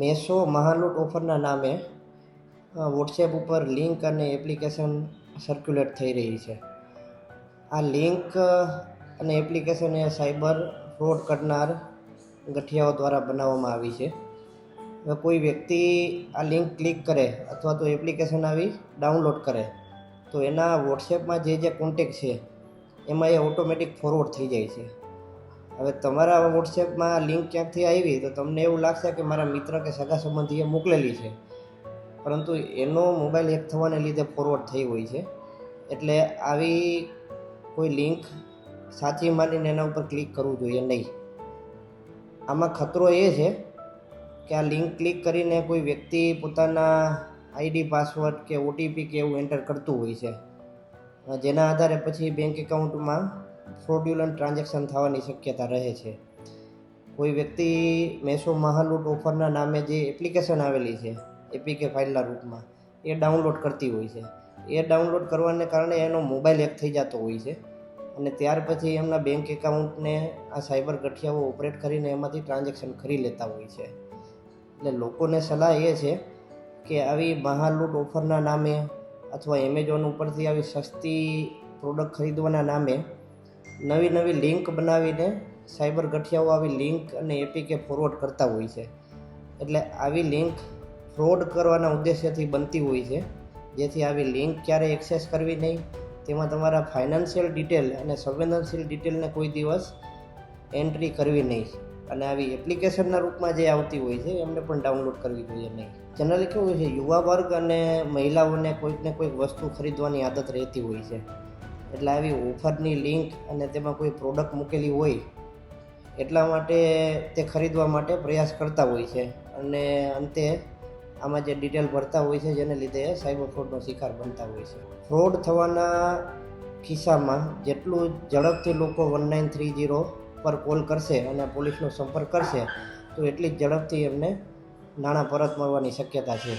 Meso મહાલૂટ ઓફરના નામે WhatsApp ઉપર link અને એપ્લિકેશન સર્ક્યુલેટ થઈ રહી છે. આ લિંક અને એપ્લિકેશન એ સાયબર ફ્રોડ કરનાર ગઠિયાઓ દ્વારા બનાવવામાં આવી છે. હવે કોઈ વ્યક્તિ આ લિંક ક્લિક કરે અથવા તો એપ્લિકેશન આવી ડાઉનલોડ કરે, તો એના વોટ્સએપમાં જે જે કોન્ટેક છે, એમાં એ ઓટોમેટિક ફોરવર્ડ થઈ જાય છે. હવે તમારા વોટ્સએપમાં લિંક ક્યાંકથી આવી, તો તમને એવું લાગશે કે મારા મિત્ર કે સગા સંબંધીએ મોકલેલી છે. પરંતુ એનો મોબાઈલ હેક થવાને લીધે ફોરવર્ડ થઈ હોય છે. એટલે આવી કોઈ લિંક સાચી માનીને એના ઉપર ક્લિક કરવું જોઈએ નહીં. આમાં ખતરો એ છે કે આ લિંક ક્લિક કરીને કોઈ વ્યક્તિ પોતાના આઈડી પાસવર્ડ કે ઓટીપી કે એવું એન્ટર કરતું હોય છે. જેના આધારે પછી બેંક એકાઉન્ટમાં ફ્રોડ્યુલન્ટ ટ્રાન્ઝેક્શન થવાની શક્યતા રહે છે. કોઈ વ્યક્તિ મેસો મહાલૂટ ઓફરના નામે જે એપ્લિકેશન આવેલી છે, એપીકે ફાઇલના રૂપમાં, એ ડાઉનલોડ કરતી હોય છે. એ ડાઉનલોડ કરવાને કારણે એનો મોબાઈલ હેક થઈ જતો હોય છે અને ત્યાર પછી એમના બેંક એકાઉન્ટને આ સાયબર ગઠિયાઓ ઓપરેટ કરીને એમાંથી ટ્રાન્ઝેક્શન કરી લેતા હોય છે. એટલે લોકોને સલાહ એ છે કે આવી મહાલૂટ ઓફરના નામે અથવા એમેઝોન ઉપરથી આવી સસ્તી પ્રોડક્ટ ખરીદવાના નામે નવી નવી લિંક બનાવીને સાયબર ગઠિયાઓ આવી લિંક અને એપીકે ફોરવર્ડ કરતા હોય છે. એટલે આવી લિંક ફ્રોડ કરવાના ઉદ્દેશ્યથી બનતી હોય છે. જેથી આવી લિંક ક્યારે એક્સેસ કરવી નહીં. તેમાં તમારા ફાઇનાન્શિયલ ડિટેલ અને સંવેદનશીલ ડિટેલને કોઈ દિવસ એન્ટ્રી કરવી નહીં. અને આવી એપ્લિકેશનના રૂપમાં જે આવતી હોય છે, એમને પણ ડાઉનલોડ કરવી જોઈએ નહીં. જનરલી કેવું છે? યુવા વર્ગ અને મહિલાઓને કોઈક ને કોઈક વસ્તુ ખરીદવાની આદત રહેતી હોય છે. એટલે આવી ઓફરની લિંક અને તેમાં કોઈ પ્રોડક્ટ મૂકેલી હોય, એટલા માટે તે ખરીદવા માટે પ્રયાસ કરતા હોય છે. અને અંતે આમાં જે ડિટેલ ભરતા હોય છે, જેને લીધે સાયબર ફ્રોડનો શિકાર બનતા હોય છે. ફ્રોડ થવાના ખિસ્સામાં જેટલું ઝડપથી લોકો વન નાઇન થ્રી જીરો પર કોલ કરશે અને પોલીસનો સંપર્ક કરશે, તો એટલી જ ઝડપથી એમને નાણાં પરત મળવાની શક્યતા છે.